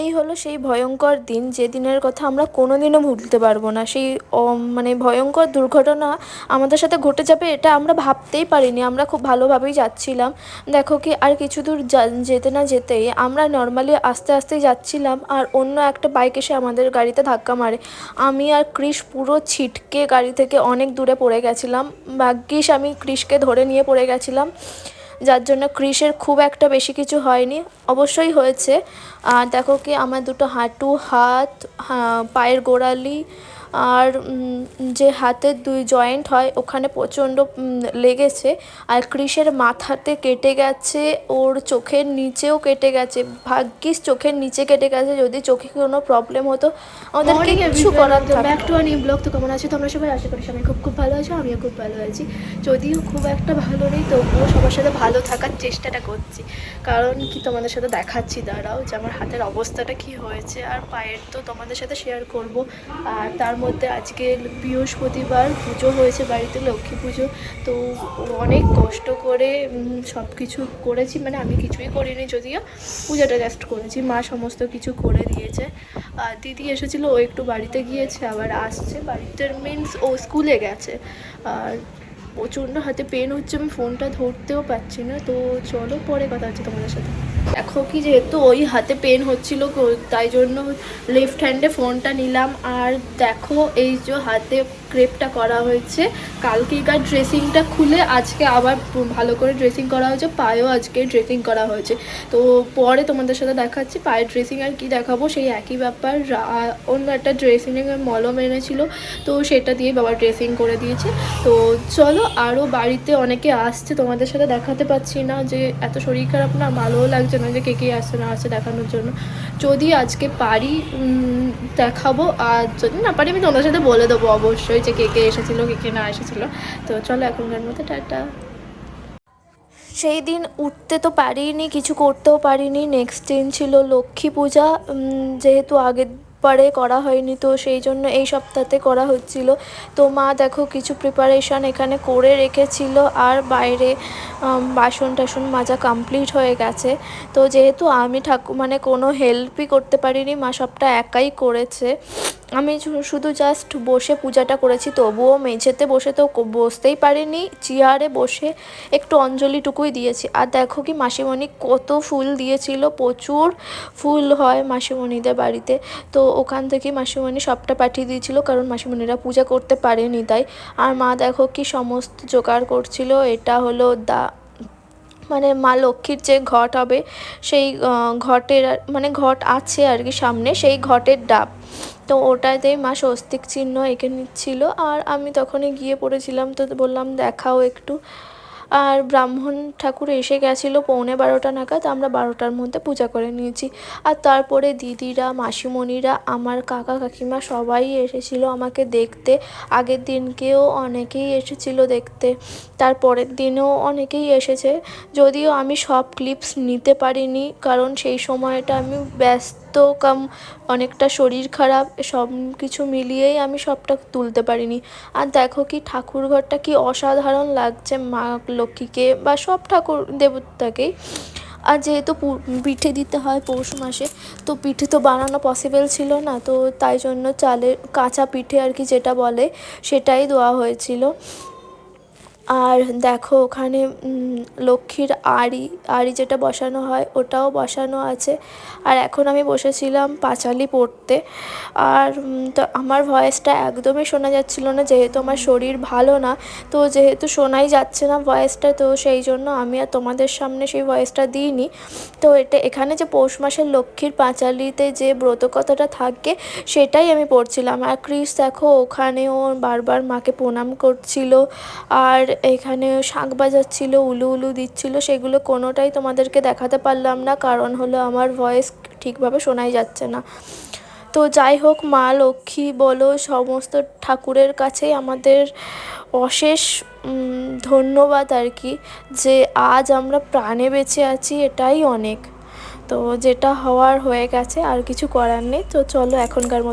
এই হলো সেই ভয়ঙ্কর দিন, যে দিনের কথা আমরা কোনো দিনও ভুলতে পারব না। সেই মানে ভয়ঙ্কর দুর্ঘটনা আমাদের সাথে ঘটে যাবে এটা আমরা ভাবতেই পারিনি, আমরা খুব ভালোভাবেই যাচ্ছিলাম। দেখো কি, আর কিছু দূর যেতে না যেতেই আমরা নর্মালি আস্তে আস্তে যাচ্ছিলাম আর অন্য একটা বাইক এসে আমাদের গাড়িতে ধাক্কা মারে। আমি আর ক্রিস পুরো ছিটকে গাড়ি থেকে অনেক দূরে পড়ে গেছিলাম। ভাগ্যিস আমি ক্রিসকে ধরে নিয়ে পড়ে গেছিলাম। যার জন্য ক্রিসের খুব একটা বেশি কিছু হয়নি। অবশ্যই হয়েছে। আর দেখো কি, আমার দুটো হাঁটু, হাত পায়ের গোড়ালি আর যে হাতের দুই জয়েন্ট হয় ওখানে প্রচণ্ড লেগেছে। আর ক্রিসের মাথাতে কেটে গেছে ওর চোখের নিচেও কেটে গেছে। ভাগ্যিস চোখের নিচে কেটে গেছে যদি চোখে কোনো প্রবলেম হতো আমাদের কিছু করার ব্যাক টু ব্লগ তো কেমন আছে তোমরা সবাই? আশা করি সবাই খুব খুব ভালো আছো আমিও খুব ভালো আছি। যদিও খুব একটা ভালো নেই তবুও সবার সাথে ভালো থাকার চেষ্টাটা করছি। কারণ কি তোমাদের সাথে দেখাচ্ছি দাঁড়াও যে আমার হাতের অবস্থাটা কি হয়েছে। আর পায়ের তো তোমাদের সাথে শেয়ার করব। আর তার মধ্যে আজকে বৃহস্পতিবার পুজো হয়েছে, বাড়িতে লক্ষ্মী পুজো। তো অনেক কষ্ট করে সব কিছু করেছি মানে আমি কিছুই করিনি যদিও। পূজাটা জাস্ট করেছি, মা সমস্ত কিছু করে দিয়েছে। আর দিদি এসেছিল, ও একটু বাড়িতে গিয়েছে, আবার আসছে। বাড়িতে মিনস ও স্কুলে গেছে। আর প্রচণ্ড হাতে পেন হচ্ছে, আমি ফোনটা ধরতেও পারছি না। তো চলো পরে কথা হচ্ছে তোমাদের সাথে। দেখো কি যেহেতু ওই হাতে পেন হচ্ছিল, তাই জন্য লেফট হ্যান্ডে ফোনটা নিলাম। আর দেখো এই যে হাতে ক্রেপটা করা হয়েছে। কালকেকার ড্রেসিংটা খুলে আজকে আবার ভালো করে ড্রেসিং করা হয়েছে। পায়েও আজকে ড্রেসিং করা হয়েছে। তো পরে তোমাদের সাথে দেখাচ্ছি পায়ের ড্রেসিং আর কি দেখাবো। সেই একই ব্যাপার। অন্য একটা ড্রেসিংয়ের মলম এনেছিল। তো সেটা দিয়ে বাবা ড্রেসিং করে দিয়েছে। তো চলো আরও বাড়িতে অনেকে আসছে। তোমাদের সাথে দেখাতে পাচ্ছি না যে এত শরীর খারাপ না, ভালোও লাগছে না যে কে কে আসছে, না আসছে দেখানোর জন্য। যদি আজকে পারি দেখাবো। আর যদি না পারি, আমি তোমাদের সাথে বলে দেবো অবশ্যই। যে কে কে এসেছিল, কে কে না এসেছিল। তো চলো এখনকার মতো টাটা। সেই দিন উঠতে তো পারিনি, কিছু করতেও পারিনি। নেক্সট দিন ছিল লক্ষ্মী পূজা যেহেতু আগের পারে করা হয়নি, তো সেই জন্য এই সপ্তাহতে করা হচ্ছিল। তো মা দেখো কিছু প্রিপারেশান এখানে করে রেখেছিল, আর বাইরে বাসন টাসন মাজা কমপ্লিট হয়ে গেছে। তো যেহেতু আমি ঠাকুর মানে কোনো হেল্পই করতে পারিনি, মা সবটা একাই করেছে। আমি শুধু জাস্ট বসে পূজাটা করেছি, তবুও মেঝেতে বসে তো বসতেই পারিনি, চেয়ারে বসে একটু অঞ্জলিটুকুই দিয়েছি। আর দেখো কি মাসিমণি কত ফুল দিয়েছিল, প্রচুর ফুল হয় মাসিমণিদের বাড়িতে। তো ওখান থেকে মাসিমণি সবটা পাঠিয়ে দিয়েছিল, কারণ মাসিমণিরা পূজা করতে পারেনি তাই। আর মা দেখো কি সমস্ত জোগাড় করছিল, এটা হলো দা মানে মা লক্ষ্মীর যে ঘট হবে, সেই ঘটের মানে ঘট আছে আর কি সামনে, সেই ঘটের ডাব। তো ওটাতেই মা স্বস্তিক চিহ্ন এঁকে নিচ্ছিল আর আমি তখনই গিয়ে পড়েছিলাম তো বললাম দেখাও একটু। আর ব্রাহ্মণ ঠাকুর এসে গেছিল পৌনে বারোটা নাগাদ, আমরা বারোটার মধ্যে পূজা করে নিয়েছি। আর তারপরে দিদিরা, মাসিমণিরা, আমার কাকা, কাকিমা সবাই এসেছিল আমাকে দেখতে। আগের দিনকেও অনেকেই এসেছিল দেখতে তারপরের দিনেও অনেকেই এসেছে। যদিও আমি সব ক্লিপস নিতে পারিনি, কারণ সেই সময়টা আমি ব্যস্ত তো কাম, অনেকটা শরীর খারাপ, সব কিছু মিলিয়েই আমি সবটা তুলতে পারিনি। আর দেখো কি ঠাকুর ঘরটা কি অসাধারণ লাগছে মা লক্ষ্মীকে বা সব ঠাকুর দেবতাকেই। আর যেহেতু পিঠে দিতে হয় পৌষ মাসে, তো পিঠে তো বানানো পসিবল ছিল না, তো তাই জন্য চালের কাঁচা পিঠে আর কি যেটা বলে সেটাই দেওয়া হয়েছিল। আর দেখো ওখানে লক্ষ্মীর আড়ি আড়ি যেটা বসানো হয় ওটাও বসানো আছে। আর এখন আমি বসেছিলাম পাঁচালি পড়তে। আর তো আমার ভয়েসটা একদমই শোনা যাচ্ছিল না, যেহেতু আমার শরীর ভালো না, তো যেহেতু শোনাই যাচ্ছে না ভয়েসটা তো সেই জন্য আমি আর তোমাদের সামনে সেই ভয়েসটা দিইনি। তো এটা, এখানে যে পৌষ মাসের লক্ষ্মীর পাঁচালিতে যে ব্রত কথাটা থাকে, সেটাই আমি পড়ছিলাম। আর ক্রিস দেখো, ওখানেও বারবার মাকে প্রণাম করছিল। আর এখানে শাঁখ বাজাচ্ছিলো, উলু উলু দিচ্ছিল, সেগুলো কোনোটাই তোমাদেরকে দেখাতে পারলাম না, কারণ হলো আমার ভয়েস ঠিকভাবে শোনাই যাচ্ছে না। তো যাই হোক, মা লক্ষ্মী বলো, সমস্ত ঠাকুরের কাছেই আমাদের অশেষ ধন্যবাদ আর কি, যে আজ আমরা প্রাণে বেঁচে আছি, এটাই অনেক। তো যেটা হওয়ার হয়ে গেছে, আর কিছু করার নেই, তো চলো এখনকার মতো।